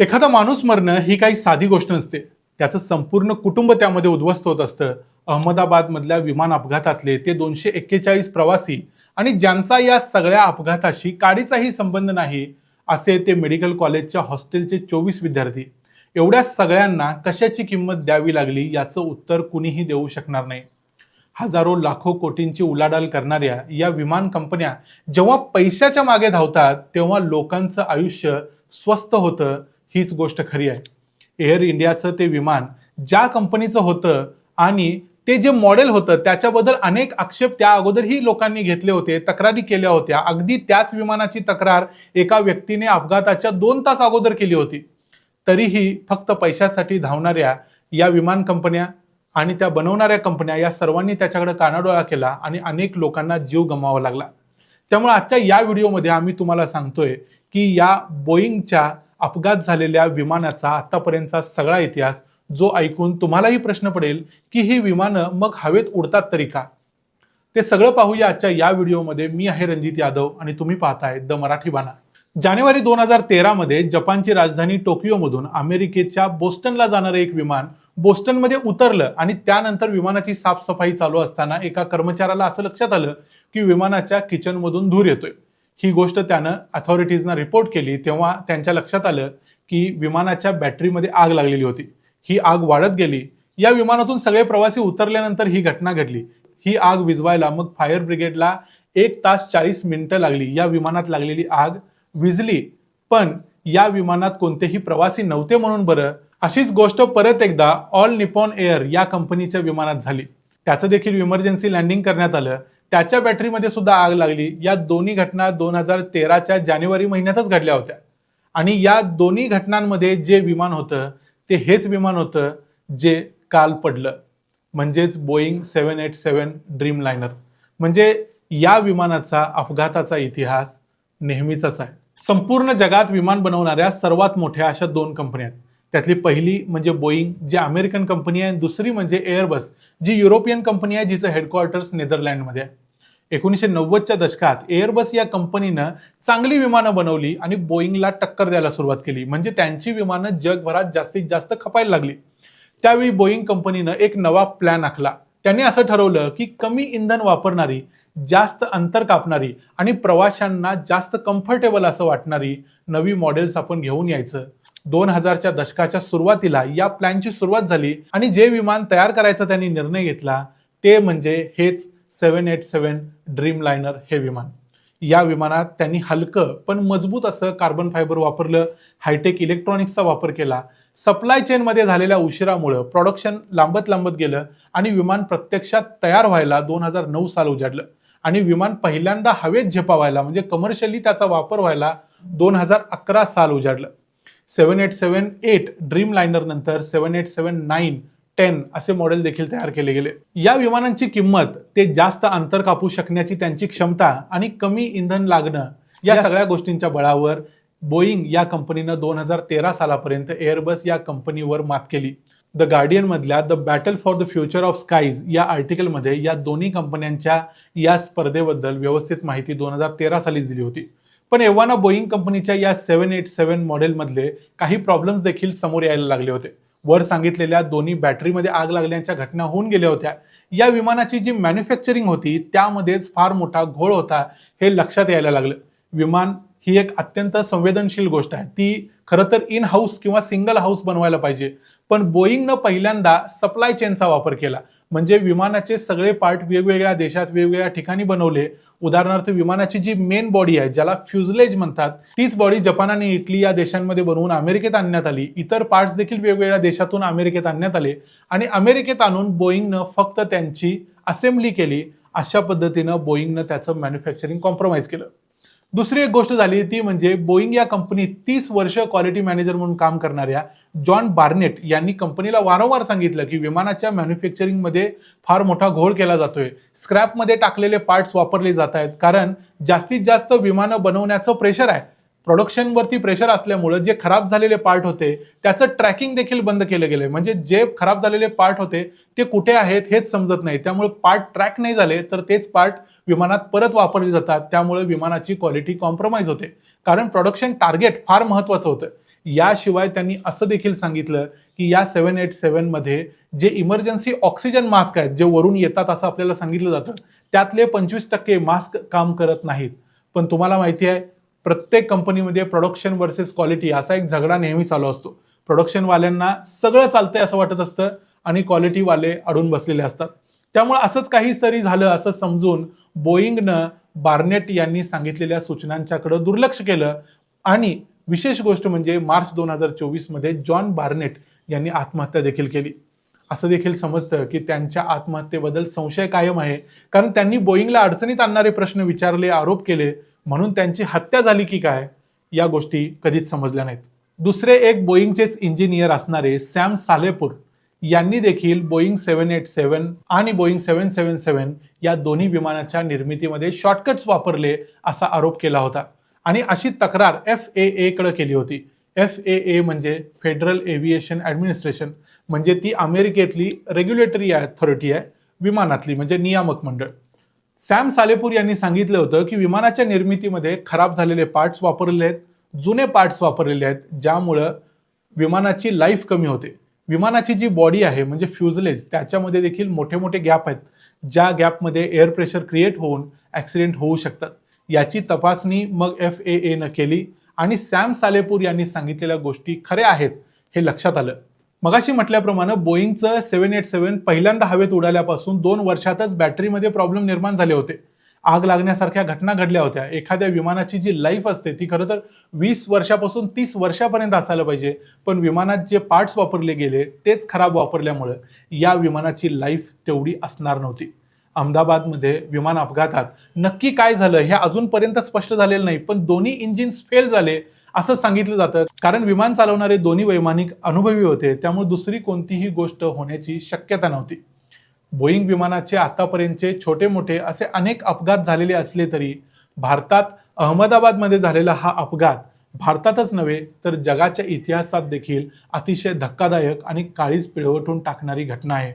एखादा माणूस मरणं ही काही साधी गोष्ट नसते. त्याचं संपूर्ण कुटुंब त्यामध्ये उद्ध्वस्त होत असतं. अहमदाबादमधल्या विमान अपघातातले ते दोनशे एक्केचाळीस प्रवासी आणि ज्यांचा या सगळ्या अपघाताशी काडीचाही संबंध नाही असे ते मेडिकल कॉलेजच्या हॉस्टेलचे चोवीस विद्यार्थी. एवढ्या सगळ्यांना कशाची किंमत द्यावी लागली याचं उत्तर कुणीही देऊ शकणार नाही. हजारो लाखो कोटींची उलाढाल करणाऱ्या या विमान कंपन्या जेव्हा पैशाच्या मागे धावतात तेव्हा लोकांचं आयुष्य स्वस्त होतं हीच गोष्ट खरी आहे. एअर इंडियाचं ते विमान ज्या कंपनीचं होतं आणि ते जे मॉडेल होतं त्याच्याबद्दल अनेक आक्षेप त्या अगोदरही लोकांनी घेतले होते तक्रारी केल्या होत्या. अगदी त्याच विमानाची तक्रार एका व्यक्तीने अपघाताच्या दोन तास अगोदर केली होती. तरीही फक्त पैशासाठी धावणाऱ्या या विमान कंपन्या आणि त्या बनवणाऱ्या कंपन्या या सर्वांनी त्याच्याकडे कानाडोळा केला आणि अनेक लोकांना जीव गमावा लागला. त्यामुळे आजच्या या व्हिडिओमध्ये आम्ही तुम्हाला सांगतोय की या बोईंगच्या अपघात झालेल्या विमानाचा आतापर्यंतचा सगळा इतिहास जो ऐकून तुम्हालाही प्रश्न पडेल की ही विमानं मग हवेत उडतात तरी का? ते सगळं पाहूया आजच्या या व्हिडिओमध्ये. मी आहे रणजित यादव आणि तुम्ही पाहताय द मराठी बाणा. जानेवारी दोन हजार तेरामध्ये जपानची राजधानी टोकियोमधून अमेरिकेच्या बोस्टनला जाणारं एक विमान बोस्टनमध्ये उतरलं आणि त्यानंतर विमानाची साफसफाई चालू असताना एका कर्मचाऱ्याला असं लक्षात आलं की विमानाच्या किचनमधून धूर येतोय. ही गोष्ट त्यानं अथॉरिटीजना रिपोर्ट केली तेव्हा त्यांच्या लक्षात आलं की विमानाच्या बॅटरीमध्ये आग लागलेली होती. ही आग वाढत गेली. या विमानातून सगळे प्रवासी उतरल्यानंतर ही घटना घडली. ही आग विजवायला मग फायर ब्रिगेडला एक तास चाळीस मिनिटं लागली. या विमानात लागलेली आग विजली पण या विमानात कोणतेही प्रवासी नव्हते म्हणून बरं अशीच गोष्ट परत एकदा ऑल निपॉन एअर या कंपनीच्या विमानात झाली. त्याचं देखील इमर्जन्सी लँडिंग करण्यात आलं. त्याच्या बॅटरीमध्ये सुद्धा आग लागली. या दोन्ही घटना दोन हजार तेराच्या जानेवारी महिन्यातच घडल्या होत्या. आणि या दोन्ही घटनांमध्ये जे विमान होतं ते हेच विमान होतं जे काल पडलं. म्हणजेच Boeing seven eight seven Dreamliner म्हणजे या विमानाचा अपघाताचा इतिहास नेहमीचाच आहे. संपूर्ण जगात विमान बनवणाऱ्या सर्वात मोठ्या अशा दोन कंपन्या आहेत. त्यातली पहिली म्हणजे बोईंग जी अमेरिकन कंपनी आहे दुसरी म्हणजे एअरबस जी युरोपियन कंपनी आहे जिचं हेडक्वार्टर्स नेदरलँडमध्ये आहे. एकोणीसशे नव्वदच्या दशकात एअरबस या कंपनीनं चांगली विमानं बनवली आणि बोईंगला टक्कर द्यायला सुरुवात केली. म्हणजे त्यांची विमानं जगभरात जास्तीत जास्त खपायला लागली. त्यावेळी बोईंग कंपनीनं एक नवा प्लॅन आखला. त्यांनी असं ठरवलं की कमी इंधन वापरणारी जास्त अंतर कापणारी आणि प्रवाशांना जास्त कम्फर्टेबल असं वाटणारी नवी मॉडेल्स आपण घेऊन यायचं. दोन हजारच्या दशकाच्या सुरुवातीला या प्लॅनची सुरुवात झाली आणि जे विमान तयार करायचा त्यांनी निर्णय घेतला ते म्हणजे हेच seven eight seven dream liner हे विमान. या विमानात त्यांनी हलकं पण मजबूत असं कार्बन फायबर वापरलं हायटेक इलेक्ट्रॉनिक्सचा वापर केला. सप्लाय चेनमध्ये झालेल्या उशिरामुळं प्रॉडक्शन लांबत लांबत गेलं आणि विमान प्रत्यक्षात तयार व्हायला दोन हजार नऊ साल उजाडलं. आणि विमान पहिल्यांदा हवेत झेपावायला म्हणजे कमर्शियली त्याचा वापर व्हायला दोन हजार अकरा साल उजाडलं. Seven eight seven eight Dreamliner नंतर seven eight seven nine ten असे मॉडेल देखील तयार केले गेले. या विमानांची किंमत ते जास्त अंतर कापू शकण्याची त्यांची क्षमता आणि कमी इंधन लागणं या सगळ्या गोष्टींच्या बळावर बोईंग या कंपनीनं दोन हजार तेरा सालापर्यंत एअरबस या कंपनीवर मात केली. द गार्डियन मधल्या the battle for the future of skies या आर्टिकलमध्ये या दोन्ही कंपन्यांच्या या स्पर्धेबद्दल व्यवस्थित माहिती दोन हजार तेरा सालीच दिली होती. पण एव्हाना बोईंग कंपनीच्या या सेवन एट सेवन मॉडेलमधले काही प्रॉब्लेम्स देखील समोर यायला लागले होते. वर सांगितलेल्या दोन्ही बॅटरीमध्ये आग लागल्याच्या घटना होऊन गेल्या होत्या. या विमानाची जी मॅन्युफॅक्चरिंग होती त्यामध्येच फार मोठा घोळ होता हे लक्षात यायला लागलं. विमान ही एक अत्यंत संवेदनशील गोष्ट आहे. ती खरं तर इन हाऊस किंवा सिंगल हाऊस बनवायला पाहिजे. पण बोईंगनं पहिल्यांदा सप्लाय चेनचा वापर केला. म्हणजे विमानाचे सगळे पार्ट वेगवेगळ्या देशात वेगवेगळ्या ठिकाणी बनवले. उदाहरणार्थ विमानाची जी मेन बॉडी आहे ज्याला फ्युजलेज म्हणतात तीच बॉडी जपान आणि इटली या देशांमध्ये बनवून अमेरिकेत आणण्यात आली. इतर पार्ट्स देखील वेगवेगळ्या देशातून अमेरिकेत आणण्यात आले. आणि अमेरिकेत आणून बोईंगनं फक्त त्यांची असेंब्ली केली. अशा पद्धतीनं बोईंगनं त्याचं मॅन्युफॅक्चरिंग कॉम्प्रोमाइज केलं. दुसरी एक गोष्ट झाली ती म्हणजे बोईंग या कंपनीत तीस वर्ष क्वालिटी मॅनेजर म्हणून काम करणाऱ्या जॉन बार्नेट यांनी कंपनीला वारंवार सांगितलं की विमानाच्या मॅन्युफॅक्चरिंगमध्ये फार मोठा घोळ केला जातोय. स्क्रॅपमध्ये टाकलेले पार्ट्स वापरले जात आहेत. कारण जास्तीत जास्त विमानं बनवण्याचं प्रेशर आहे. प्रोडक्शनवरती प्रेशर असल्यामुळं जे खराब झालेले पार्ट होते त्याचं ट्रॅकिंग देखील बंद केलं गेलं म्हणजे जे खराब झालेले पार्ट होते ते कुठे आहेत हेच समजत नाही. त्यामुळे पार्ट ट्रॅक नाही झाले तर तेच पार्ट विमानात परत वापरले जातात. त्यामुळे विमानाची क्वालिटी कॉम्प्रोमाइज होते. कारण प्रोडक्शन टार्गेट फार महत्वाचं होतं. याशिवाय त्यांनी असं देखील सांगितलं की या सेवन एट सेवनमध्ये जे इमर्जन्सी ऑक्सिजन मास्क आहेत जे वरून येतात असं आपल्याला सांगितलं जातं त्यातले पंचवीस टक्के मास्क काम करत नाहीत. पण तुम्हाला माहिती आहे प्रत्येक कंपनीमध्ये प्रोडक्शन वर्सेस क्वालिटी असा एक झगडा नेहमी चालू असतो. प्रोडक्शनवाल्यांना सगळं चालतंय असं वाटत असतं आणि क्वालिटीवाले अडून बसलेले असतात. त्यामुळे असंच काहीच तरी झालं असं समजून बोईंगनं बार्नेट यांनी सांगितलेल्या सूचनांच्याकडे दुर्लक्ष केलं. आणि विशेष गोष्ट म्हणजे मार्च दोन हजार चोवीसमध्ये जॉन बार्नेट यांनी आत्महत्या देखील केली. असं देखील समजतं की त्यांच्या आत्महत्येबद्दल संशय कायम आहे. कारण त्यांनी बोईंगला अडचणीत आणणारे प्रश्न विचारले आरोप केले. म्हणून त्यांची हत्या झाली की काय या गोष्टी कधीच समजल्या नाहीत. दुसरे एक बोईंगचेच इंजिनियर असणारे सॅम सालेपूर यांनी देखील बोईंग सेव्हन एट सेव्हन आणि बोईंग सेव्हन सेव्हन सेव्हन या दोन्ही विमानाच्या निर्मितीमध्ये शॉर्टकट्स वापरले असा आरोप केला होता. आणि अशी तक्रार एफ ए एकडे कडे केली होती. एफ ए ए म्हणजे फेडरल एव्हिएशन ॲडमिनिस्ट्रेशन म्हणजे ती अमेरिकेतली रेग्युलेटरी अथॉरिटी आहे विमानातली म्हणजे नियामक मंडळ. सॅम सालेपूर यांनी सांगितलं होतं की विमानाच्या निर्मितीमध्ये खराब झालेले पार्ट्स वापरलेले आहेत जुने पार्ट्स वापरलेले आहेत ज्यामुळं विमानाची लाईफ कमी होते. विमानाची जी बॉडी आहे म्हणजे फ्युजलेज त्याच्यामध्ये देखील मोठे मोठे गॅप आहेत ज्या गॅपमध्ये एअर प्रेशर क्रिएट होऊन ॲक्सिडेंट होऊ शकतात. याची तपासणी मग एफ ए एनं केली आणि सॅम सालेपूर यांनी सांगितलेल्या गोष्टी खऱ्या आहेत हे लक्षात आलं. मगाशी म्हटल्याप्रमाणे बोईंगचं सेव्हन एट सेव्हन पहिल्यांदा हवेत उडाल्यापासून दोन वर्षातच बॅटरीमध्ये प्रॉब्लेम निर्माण झाले होते. आग लागण्यासारख्या घटना घडल्या होत्या. एखाद्या विमानाची जी लाईफ असते ती खरं तर वीस वर्षापासून तीस वर्षापर्यंत असायला पाहिजे. पण विमानात जे पार्ट्स वापरले गेले तेच खराब वापरल्यामुळं या विमानाची लाईफ तेवढी असणार नव्हती. अहमदाबादमध्ये विमान अपघातात नक्की काय झालं हे अजूनपर्यंत स्पष्ट झालेलं नाही पण दोन्ही इंजिन्स फेल झाले. असं सांगितलं जातं. कारण विमान चालवणारे दोन्ही वैमानिक अनुभवी होते. त्यामुळे दुसरी कोणतीही गोष्ट होण्याची शक्यता नव्हती. बोईंग विमानाचे आतापर्यंतचे छोटे मोठे असे अनेक अपघात झालेले असले तरी भारतात अहमदाबादमध्ये झालेला हा अपघात भारतातच नव्हे तर जगाच्या इतिहासात देखील अतिशय धक्कादायक आणि काळीज पिळवटून टाकणारी घटना आहे.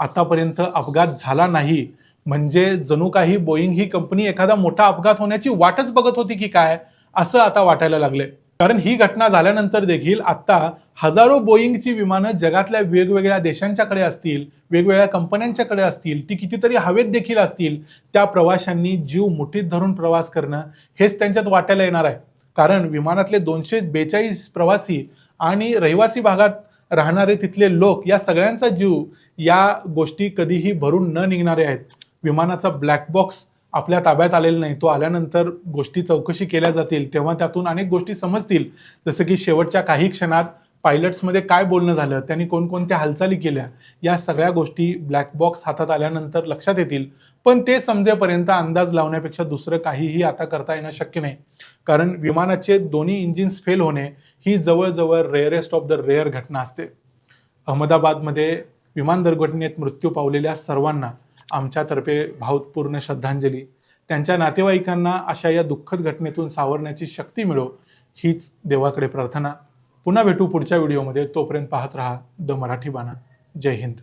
आतापर्यंत अपघात झाला नाही. म्हणजे जणू काही बोईंग ही कंपनी एखादा मोठा अपघात होण्याची वाटच बघत होती की काय? असं आता वाटायला लागलंय कारण ही घटना झाल्यानंतर देखील आता हजारो बोईंगची विमानं जगातल्या वेगवेगळ्या देशांच्याकडे असतील वेगवेगळ्या कंपन्यांच्याकडे असतील ती कितीतरी हवेत देखील असतील त्या प्रवाशांनी जीव मुठीत धरून प्रवास करणं हेच त्यांच्यात वाटायला येणार आहे. कारण विमानातले दोनशे बेचाळीस प्रवासी आणि रहिवासी भागात राहणारे तिथले लोक या सगळ्यांचा जीव या गोष्टी कधीही भरून न निघणारे आहेत. विमानाचा ब्लॅक बॉक्स आपल्या ताब्यात आलेला नाही तो आल्यानंतर गोष्टी चौकशी केल्या जातील तेव्हा त्यातून अनेक गोष्टी समजतील. जसं की शेवटच्या काही क्षणात पायलट्समध्ये काय बोलणं झालं त्यांनी कोणकोणत्या हालचाली केल्या या सगळ्या गोष्टी ब्लॅक बॉक्स हातात आल्यानंतर लक्षात येतील. पण ते समजेपर्यंत अंदाज लावण्यापेक्षा दुसरं काहीही आता करता येणं शक्य नाही. कारण विमानाचे दोन्ही इंजिन्स फेल होणे ही जवळजवळ रेअरेस्ट ऑफ द रेअर घटना असते. अहमदाबादमध्ये विमान दुर्घटनेत मृत्यू पावलेल्या सर्वांना आमच्यातर्फे भावपूर्ण श्रद्धांजली. त्यांच्या नातेवाईकांना अशा या दुःखद घटनेतून सावरण्याची शक्ती मिळो हीच देवाकडे प्रार्थना. पुन्हा भेटू पुढच्या व्हिडिओमध्ये. तोपर्यंत पाहत रहा द मराठी बाणा. जय हिंद.